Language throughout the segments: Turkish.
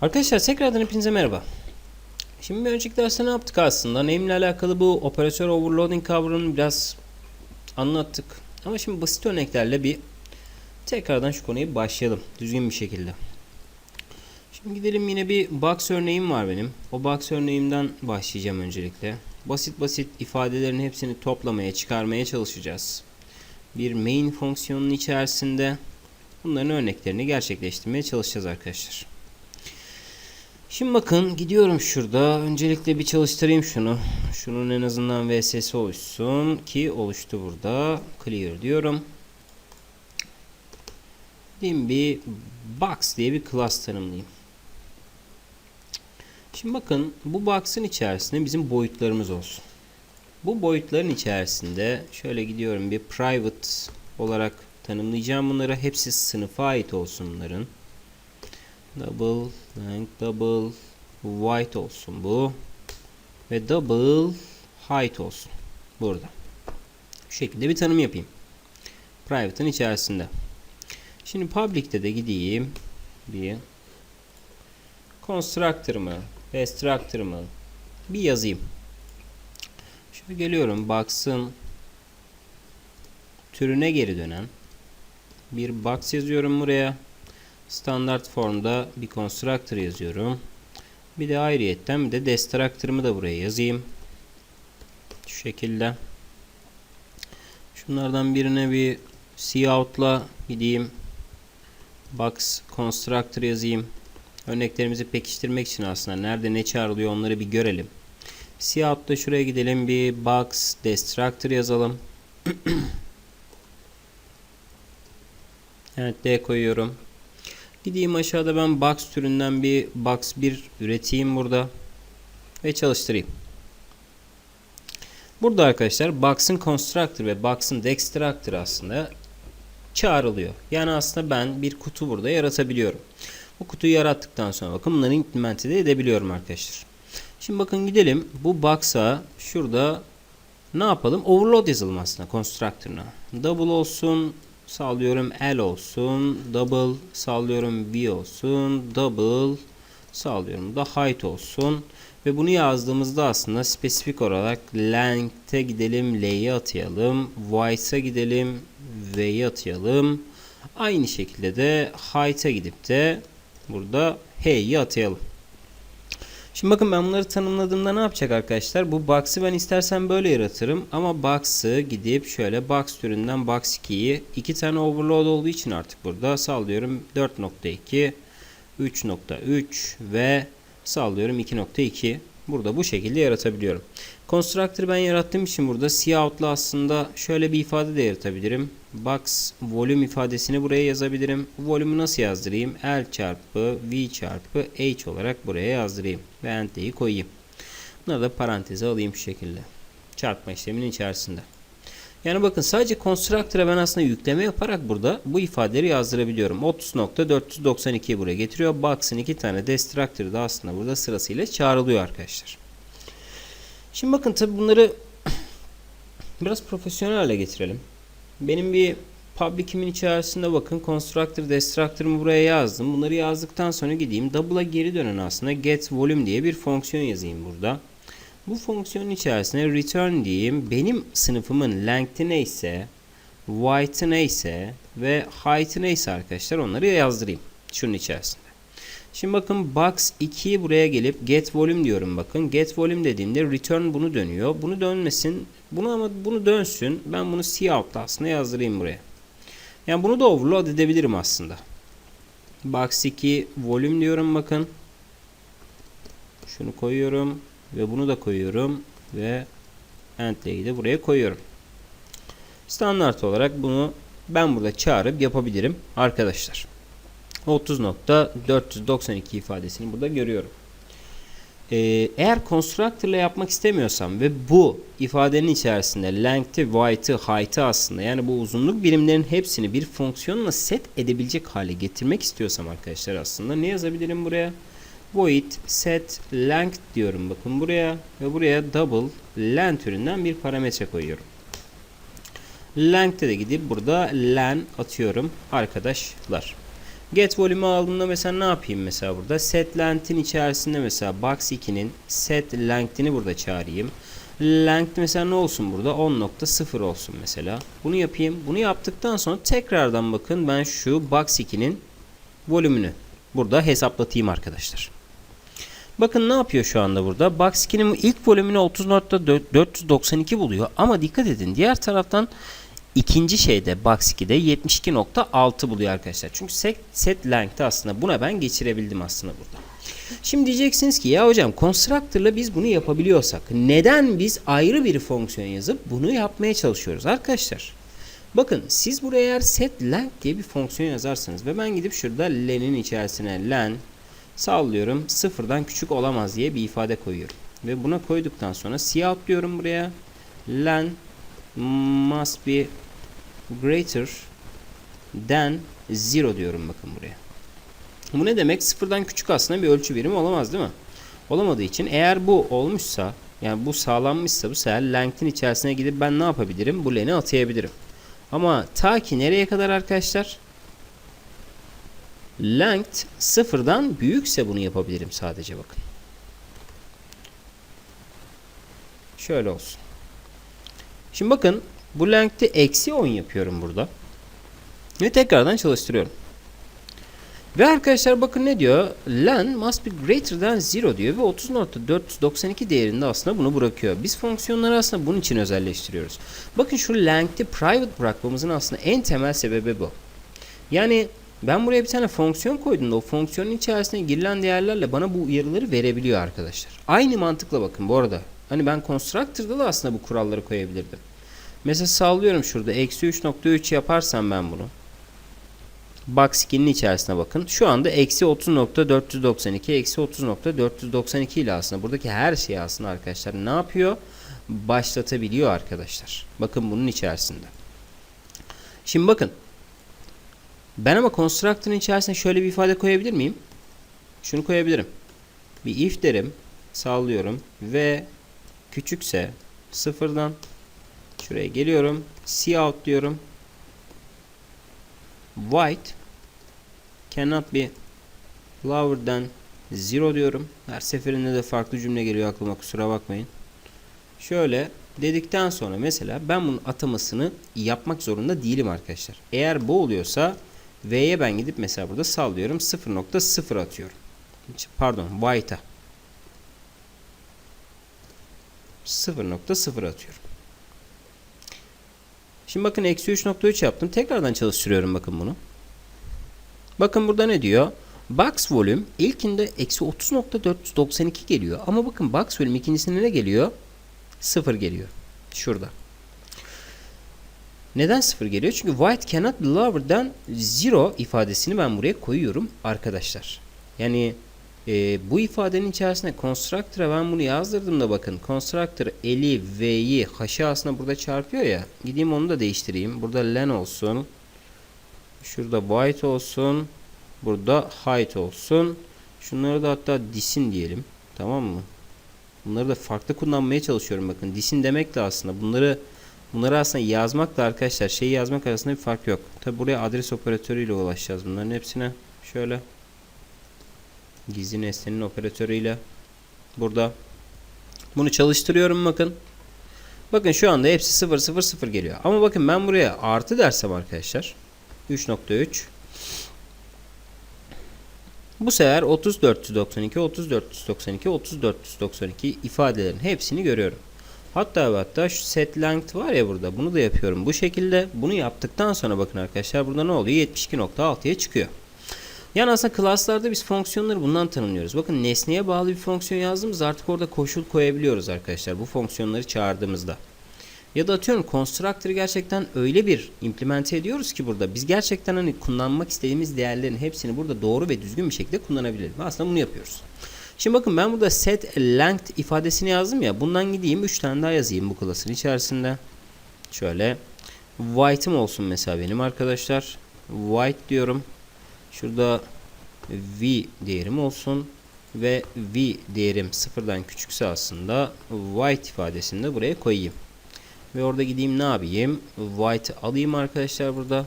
Arkadaşlar tekrardan hepinize merhaba. Şimdi bir önceki derste ne yaptık aslında? Name ile alakalı bu operatör overloading kavramını biraz anlattık. Ama şimdi basit örneklerle bir tekrardan şu konuya başlayalım. Düzgün bir şekilde. Şimdi gidelim yine bir box örneğim var benim. O box örneğimden başlayacağım öncelikle. Basit basit ifadelerin hepsini toplamaya, çıkarmaya çalışacağız. Bir main fonksiyonun içerisinde bunların örneklerini gerçekleştirmeye çalışacağız arkadaşlar. Şimdi bakın gidiyorum şurada. Öncelikle bir çalıştırayım şunu. Şunun en azından VS'si oluşsun ki oluştu burada. Clear diyorum. Diyeyim bir box diye bir class tanımlayayım. Şimdi bakın bu box'ın içerisinde bizim boyutlarımız olsun. Bu boyutların içerisinde şöyle gidiyorum bir private olarak tanımlayacağım bunları. Hepsi sınıfa ait olsun bunların. Double length double white olsun bu. Ve double height olsun. Burada. Şu şekilde bir tanım yapayım. Private'ın içerisinde. Şimdi public'te de gideyim. Bir constructor mı? Destructor mı? Bir yazayım. Şöyle geliyorum. Box'ın türüne geri dönen bir box yazıyorum buraya. Standart formda bir constructor yazıyorum. Bir de ayrıyetten bir de destructor'ımı da buraya yazayım. Şu şekilde. Şunlardan birine bir cout'la gideyim. Box constructor yazayım. Örneklerimizi pekiştirmek için aslında nerede ne çağrılıyor onları bir görelim. Cout'ta şuraya gidelim bir box destructor yazalım. evet D koyuyorum. Gideyim aşağıda ben box türünden bir box 1 üreteyim burada. Ve çalıştırayım. Burada arkadaşlar box'ın constructor ve box'ın destructor aslında çağrılıyor. Yani aslında ben bir kutu burada yaratabiliyorum. Bu kutuyu yarattıktan sonra bakın bunları implement de edebiliyorum arkadaşlar. Şimdi bakın gidelim bu box'a şurada ne yapalım? Overload yazalım aslında constructor'ına. Double olsun, sallıyorum L olsun, double sallıyorum V olsun, double sallıyorum da height olsun. Ve bunu yazdığımızda aslında spesifik olarak length'e gidelim, L'yi atayalım, width'a gidelim, V'yi atayalım. Aynı şekilde de height'a gidip de burada H'yi atayalım. Şimdi bakın ben bunları tanımladığımda ne yapacak arkadaşlar? Bu box'ı ben istersen böyle yaratırım. Ama box'ı gidip şöyle box türünden box 2'yi iki tane overload olduğu için artık burada sallıyorum 4.2 3.3 ve sallıyorum 2.2 burada bu şekilde yaratabiliyorum. Constructor ben yarattığım için burada cout'la aslında şöyle bir ifade de yaratabilirim. Box volume ifadesini buraya yazabilirim. Volume'u nasıl yazdırayım? L çarpı V çarpı H olarak buraya yazdırayım. Ve enter'i koyayım. Bunları da paranteze alayım şu şekilde. Çarpma işleminin içerisinde. Yani bakın sadece constructor'a ben aslında yükleme yaparak burada bu ifadeleri yazdırabiliyorum. 30.492'yi buraya getiriyor. Box'ın iki tane destructor da aslında burada sırasıyla çağrılıyor arkadaşlar. Şimdi bakın tabi bunları biraz profesyonel hale getirelim. Benim bir public'imin içerisinde bakın constructor destructor'ımı buraya yazdım. Bunları yazdıktan sonra gideyim double'a geri dönen aslında get volume diye bir fonksiyon yazayım burada. Bu fonksiyonun içerisine return diyeyim. Benim sınıfımın length'i neyse, width'ı neyse ve height'ı neyse arkadaşlar onları yazdırayım. Şunun içerisinde. Şimdi bakın box 2'yi buraya gelip get volume diyorum bakın. Get volume dediğimde return bunu dönüyor. Bunu dönmesin. Bunu ama bunu dönsün. Ben bunu cout'la aslında yazdırayım buraya. Yani bunu da overload edebilirim aslında. Box 2 volume diyorum bakın. Şunu koyuyorum ve bunu da koyuyorum ve entleyi de buraya koyuyorum. Standart olarak bunu ben burada çağırıp yapabilirim arkadaşlar. 30.492 ifadesini burada görüyorum. Ee, eğer constructor ile yapmak istemiyorsam ve bu ifadenin içerisinde length'i, width'ı, height'ı aslında yani bu uzunluk birimlerin hepsini bir fonksiyonla set edebilecek hale getirmek istiyorsam arkadaşlar aslında ne yazabilirim buraya? Void set length diyorum bakın buraya ve buraya double len türünden bir parametre koyuyorum. Length'e de gidip burada len atıyorum arkadaşlar. Get volume'u aldığımda mesela ne yapayım mesela burada? Set length'in içerisinde mesela box 2'nin set length'ini burada çağırayım. Length mesela ne olsun burada? 10.0 olsun mesela. Bunu yapayım. Bunu yaptıktan sonra tekrardan bakın ben şu box 2'nin volümünü burada hesaplatayım arkadaşlar. Bakın ne yapıyor şu anda burada? Box 2'nin ilk volümünü 30.492 buluyor. Ama dikkat edin diğer taraftan ikinci şeyde Box 2'de 72.6 buluyor arkadaşlar. Çünkü set, set length'i aslında buna ben geçirebildim aslında burada. Şimdi diyeceksiniz ki ya hocam constructor'la biz bunu yapabiliyorsak neden biz ayrı bir fonksiyon yazıp bunu yapmaya çalışıyoruz arkadaşlar? Bakın siz buraya eğer set length diye bir fonksiyon yazarsanız ve ben gidip şurada len'in içerisine len sallıyorum sıfırdan küçük olamaz diye bir ifade koyuyorum. Ve buna koyduktan sonra cout diyorum buraya len must be greater than zero diyorum bakın buraya. Bu ne demek? Sıfırdan küçük aslında bir ölçü birimi olamaz değil mi? Olamadığı için eğer bu olmuşsa yani bu sağlanmışsa bu sefer length'in içerisine gidip ben ne yapabilirim? Bu len'i atayabilirim. Ama ta ki nereye kadar arkadaşlar? Length sıfırdan büyükse bunu yapabilirim sadece bakın. Şöyle olsun. Şimdi bakın bu length'i eksi 10 yapıyorum burada. Ve tekrardan çalıştırıyorum. Ve arkadaşlar bakın ne diyor? Len must be greater than 0 diyor ve 30.492 değerinde aslında bunu bırakıyor. Biz fonksiyonları aslında bunun için özelleştiriyoruz. Bakın şu length'i private bırakmamızın aslında en temel sebebi bu. Yani ben buraya bir tane fonksiyon koyduğumda o fonksiyonun içerisine girilen değerlerle bana bu uyarıları verebiliyor arkadaşlar. Aynı mantıkla bakın bu arada. Hani ben constructor'da da aslında bu kuralları koyabilirdim. Mesela sallıyorum şurada eksi 3.3 yaparsam ben bunu. Box 2'nin içerisine bakın. Şu anda eksi 30.492 eksi 30.492 ile aslında buradaki her şeyi aslında arkadaşlar ne yapıyor? Başlatabiliyor arkadaşlar. Bakın bunun içerisinde. Şimdi bakın. Ben ama constructor'ın içerisine şöyle bir ifade koyabilir miyim? Şunu koyabilirim. Bir if derim. Sallıyorum. Ve küçükse sıfırdan şuraya geliyorum. Cout diyorum. White cannot be lower than zero diyorum. Her seferinde de farklı cümle geliyor aklıma kusura bakmayın. Şöyle dedikten sonra mesela ben bunun atamasını yapmak zorunda değilim arkadaşlar. Eğer bu oluyorsa V'ye ben gidip mesela burada sallıyorum 0.0 atıyorum. Pardon white'a 0.0 atıyorum. Şimdi bakın eksi 3.3 yaptım. Tekrardan çalıştırıyorum bakın bunu. Bakın burada ne diyor? Box volume ilkinde eksi 30.492 geliyor. Ama bakın box volume ikincisinde ne geliyor? 0 geliyor. Şurada. Neden 0 geliyor? Çünkü white cannot be lower than 0 ifadesini ben buraya koyuyorum arkadaşlar. Yani e, bu ifadenin içerisine constructor'a ben bunu yazdırdığımda bakın constructor eli v'yi h'ı aslında burada çarpıyor ya. Gideyim onu da değiştireyim. Burada len olsun. Şurada white olsun. Burada height olsun. Şunları da hatta disin diyelim. Tamam mı? Bunları da farklı kullanmaya çalışıyorum bakın. Disin demek de aslında bunları bunları aslında yazmakla arkadaşlar şeyi yazmak arasında bir fark yok. Tabi buraya adres operatörüyle ulaşacağız bunların hepsine. Şöyle gizli nesnenin operatörüyle burada bunu çalıştırıyorum bakın. Bakın şu anda hepsi 0 0 0 geliyor. Ama bakın ben buraya artı dersem arkadaşlar 3.3 bu sefer 3492 3492 3492 ifadelerin hepsini görüyorum. Hatta hatta şu set length var ya burada bunu da yapıyorum. Bu şekilde bunu yaptıktan sonra bakın arkadaşlar burada ne oluyor? 72.6'ya çıkıyor. Yani aslında klaslarda biz fonksiyonları bundan tanımlıyoruz. Bakın nesneye bağlı bir fonksiyon yazdığımız artık orada koşul koyabiliyoruz arkadaşlar. Bu fonksiyonları çağırdığımızda. Ya da atıyorum constructor'ı gerçekten öyle bir implemente ediyoruz ki burada biz gerçekten hani kullanmak istediğimiz değerlerin hepsini burada doğru ve düzgün bir şekilde kullanabilelim. Aslında bunu yapıyoruz. Şimdi bakın ben burada set length ifadesini yazdım ya. Bundan gideyim 3 tane daha yazayım bu klasın içerisinde. Şöyle white'ım olsun mesela benim arkadaşlar. White diyorum. Şurada v değerim olsun ve v değerim sıfırdan küçükse aslında white ifadesini de buraya koyayım. Ve orada gideyim ne yapayım? White alayım arkadaşlar burada.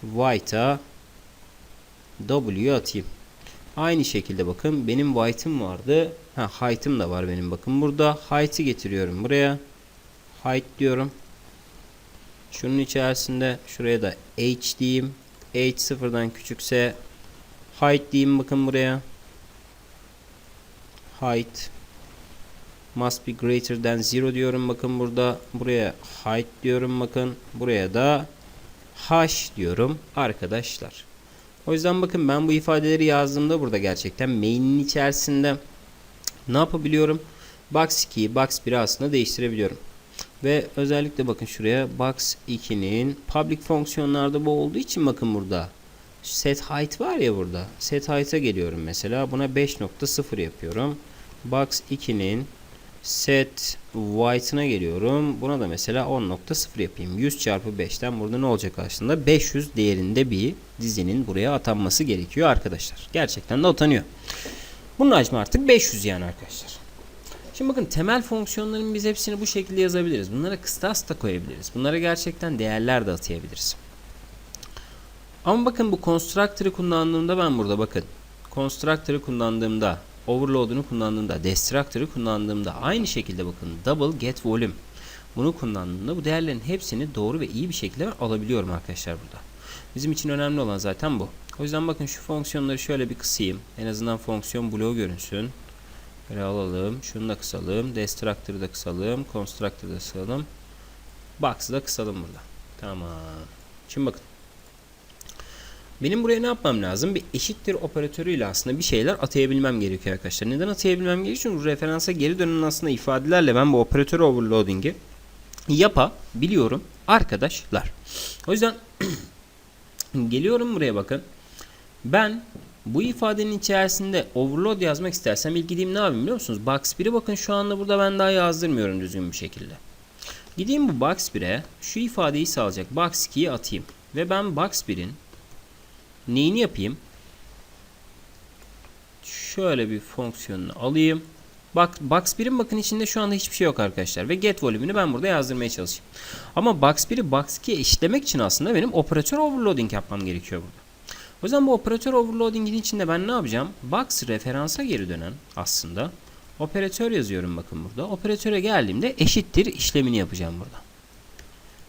White'a W'yu atayım. Aynı şekilde bakın benim white'ım vardı. Ha height'ım da var benim bakın burada. Height'ı getiriyorum buraya. Height diyorum. Şunun içerisinde şuraya da h diyeyim. H sıfırdan küçükse height diyeyim bakın buraya. Height must be greater than 0 diyorum bakın burada. Buraya height diyorum bakın. Buraya da h diyorum arkadaşlar. O yüzden bakın ben bu ifadeleri yazdığımda burada gerçekten main'in içerisinde ne yapabiliyorum? Box 2'yi box 1'i aslında değiştirebiliyorum. Ve özellikle bakın şuraya box 2'nin public fonksiyonlarda bu olduğu için bakın burada set height var ya burada. Set height'a geliyorum mesela. Buna 5.0 yapıyorum. Box 2'nin set white'ına geliyorum. Buna da mesela 10.0 yapayım. 100 çarpı 5'ten burada ne olacak aslında? 500 değerinde bir dizinin buraya atanması gerekiyor arkadaşlar. Gerçekten de atanıyor. Bunun hacmi artık 500 yani arkadaşlar. Şimdi bakın temel fonksiyonların biz hepsini bu şekilde yazabiliriz. Bunlara kıstas da koyabiliriz. Bunlara gerçekten değerler de atayabiliriz. Ama bakın bu constructor'ı kullandığımda ben burada bakın. Constructor'ı kullandığımda, overload'unu kullandığımda, destructor'ı kullandığımda aynı şekilde bakın double get volume. Bunu kullandığımda bu değerlerin hepsini doğru ve iyi bir şekilde alabiliyorum arkadaşlar burada. Bizim için önemli olan zaten bu. O yüzden bakın şu fonksiyonları şöyle bir kısayım. En azından fonksiyon bloğu görünsün. Böyle alalım. Şunu da kısalım. Destructor'ı da kısalım. Constructor'ı da kısalım. Box'ı da kısalım burada. Tamam. Şimdi bakın. Benim buraya ne yapmam lazım? Bir eşittir operatörüyle aslında bir şeyler atayabilmem gerekiyor arkadaşlar. Neden atayabilmem gerekiyor? Çünkü referansa geri dönen aslında ifadelerle ben bu operatör overloading'i yapabiliyorum arkadaşlar. O yüzden geliyorum buraya bakın. Ben bu ifadenin içerisinde overload yazmak istersem ilk gideyim ne yapayım biliyor musunuz? Box 1'i bakın şu anda burada ben daha yazdırmıyorum düzgün bir şekilde. Gideyim bu box 1'e şu ifadeyi sağlayacak box 2'yi atayım. Ve ben box 1'in neyini yapayım? Şöyle bir fonksiyonunu alayım. Bak box 1'in bakın içinde şu anda hiçbir şey yok arkadaşlar ve get volümünü ben burada yazdırmaya çalışayım. Ama box 1'i box 2'ye eşitlemek için aslında benim operatör overloading yapmam gerekiyor burada. O yüzden bu operatör overloading'in içinde ben ne yapacağım? Box referansa geri dönen aslında operatör yazıyorum bakın burada. Operatöre geldiğimde eşittir işlemini yapacağım burada.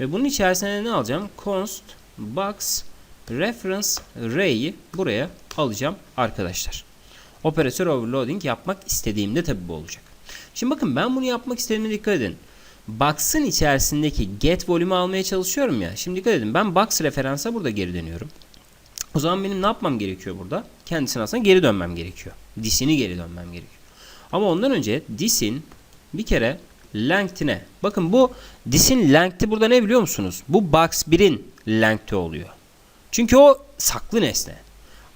Ve bunun içerisine ne alacağım? Const box reference array'i buraya alacağım arkadaşlar. Operatör overloading yapmak istediğimde tabi bu olacak. Şimdi bakın ben bunu yapmak istediğime dikkat edin. Box'ın içerisindeki get volümü almaya çalışıyorum ya. Şimdi dikkat edin ben box referansa burada geri dönüyorum. O zaman benim ne yapmam gerekiyor burada? Kendisine aslında geri dönmem gerekiyor. Dis'ini geri dönmem gerekiyor. Ama ondan önce dis'in bir kere length'ine. Bakın bu dis'in length'i burada ne biliyor musunuz? Bu box 1'in length'i oluyor. Çünkü o saklı nesne.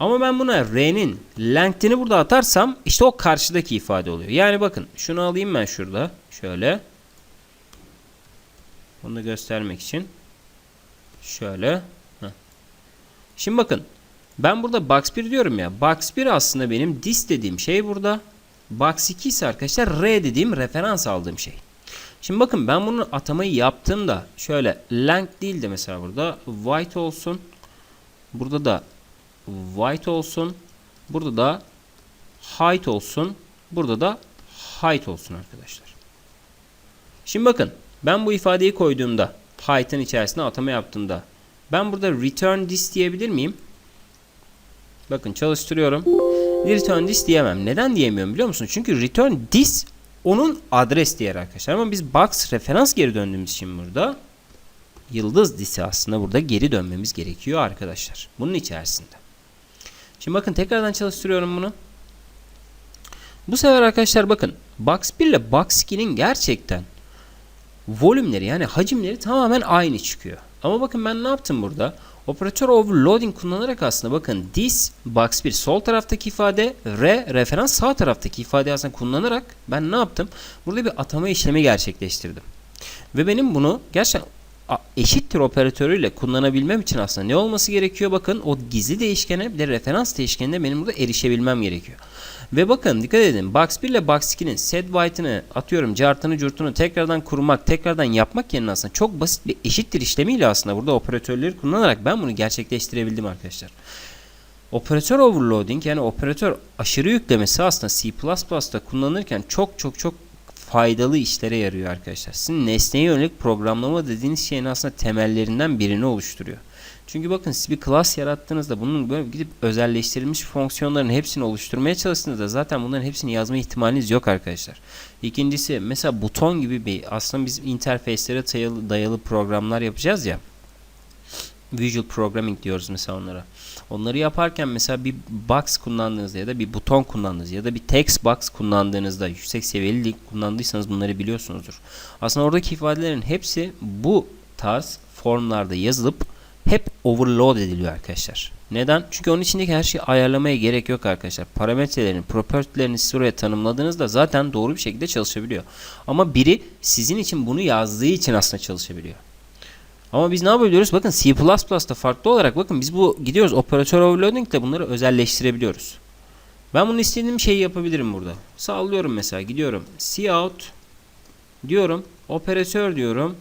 Ama ben buna r'nin length'ini burada atarsam işte o karşıdaki ifade oluyor. Yani bakın şunu alayım ben şurada. Şöyle. Da göstermek için. Şöyle. Şimdi bakın. Ben burada box 1 diyorum ya. Box 1 aslında benim dis dediğim şey burada. Box 2 ise arkadaşlar R dediğim referans aldığım şey. Şimdi bakın ben bunu atamayı yaptığımda şöyle length değil de mesela burada white olsun. Burada da white olsun. Burada da height olsun. Burada da height olsun arkadaşlar. Şimdi bakın ben bu ifadeyi koyduğumda height'ın içerisine atama yaptığımda ben burada return this diyebilir miyim? Bakın çalıştırıyorum. Return this diyemem. Neden diyemiyorum biliyor musun? Çünkü return this onun adres değeri arkadaşlar. Ama biz box referans geri döndüğümüz için burada yıldız disi aslında burada geri dönmemiz gerekiyor arkadaşlar. Bunun içerisinde. Şimdi bakın tekrardan çalıştırıyorum bunu. Bu sefer arkadaşlar bakın box 1 ile box 2'nin gerçekten volümleri yani hacimleri tamamen aynı çıkıyor. Ama bakın ben ne yaptım burada? Operatör overloading kullanarak aslında bakın this box 1 sol taraftaki ifade re referans sağ taraftaki ifade aslında kullanarak ben ne yaptım? Burada bir atama işlemi gerçekleştirdim. Ve benim bunu gerçekten eşittir operatörüyle kullanabilmem için aslında ne olması gerekiyor? Bakın o gizli değişkene bir de referans değişkenine benim burada erişebilmem gerekiyor. Ve bakın dikkat edin box 1 ile box 2'nin set white'ını atıyorum cartını curtunu tekrardan kurmak tekrardan yapmak yerine aslında çok basit bir eşittir işlemiyle aslında burada operatörleri kullanarak ben bunu gerçekleştirebildim arkadaşlar. Operatör overloading yani operatör aşırı yüklemesi aslında C++'da kullanırken çok çok çok faydalı işlere yarıyor arkadaşlar. Sizin nesneye yönelik programlama dediğiniz şeyin aslında temellerinden birini oluşturuyor. Çünkü bakın siz bir class yarattığınızda bunun böyle gidip özelleştirilmiş fonksiyonların hepsini oluşturmaya çalıştığınızda zaten bunların hepsini yazma ihtimaliniz yok arkadaşlar. İkincisi mesela buton gibi bir aslında biz interfeyslere dayalı, dayalı programlar yapacağız ya. Visual Programming diyoruz mesela onlara. Onları yaparken mesela bir box kullandığınızda ya da bir buton kullandığınızda ya da bir text box kullandığınızda yüksek seviyeli link kullandıysanız bunları biliyorsunuzdur. Aslında oradaki ifadelerin hepsi bu tarz formlarda yazılıp overload ediliyor arkadaşlar. Neden? Çünkü onun içindeki her şeyi ayarlamaya gerek yok arkadaşlar. Parametrelerini, property'lerini siz oraya tanımladığınızda zaten doğru bir şekilde çalışabiliyor. Ama biri sizin için bunu yazdığı için aslında çalışabiliyor. Ama biz ne yapabiliyoruz? Bakın C++'da farklı olarak bakın biz bu gidiyoruz operatör overloading ile bunları özelleştirebiliyoruz. Ben bunu istediğim şeyi yapabilirim burada. Sallıyorum mesela gidiyorum. Cout diyorum. Operatör diyorum.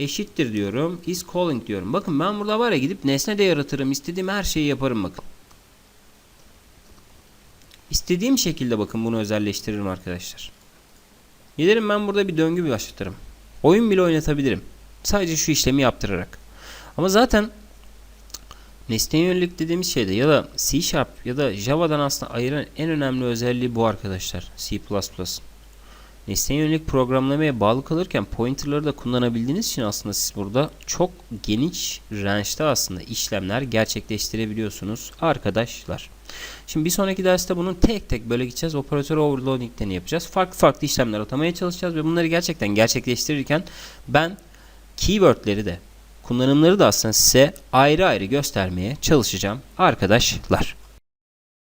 Eşittir diyorum. Is calling diyorum. Bakın ben burada var ya gidip nesne de yaratırım. istediğim her şeyi yaparım bakın. İstediğim şekilde bakın bunu özelleştiririm arkadaşlar. Giderim ben burada bir döngü başlatırım. Oyun bile oynatabilirim. Sadece şu işlemi yaptırarak. Ama zaten nesneye yönelik dediğimiz şeyde ya da C Sharp ya da Java'dan aslında ayıran en önemli özelliği bu arkadaşlar. C++. Nesneye yönelik programlamaya bağlı kalırken pointerları da kullanabildiğiniz için aslında siz burada çok geniş range'de aslında işlemler gerçekleştirebiliyorsunuz arkadaşlar. Şimdi bir sonraki derste bunun tek tek böyle gideceğiz. Operatör overloading'lerini yapacağız. Farklı farklı işlemler atamaya çalışacağız ve bunları gerçekten gerçekleştirirken ben keywordleri de kullanımları da aslında size ayrı ayrı göstermeye çalışacağım arkadaşlar.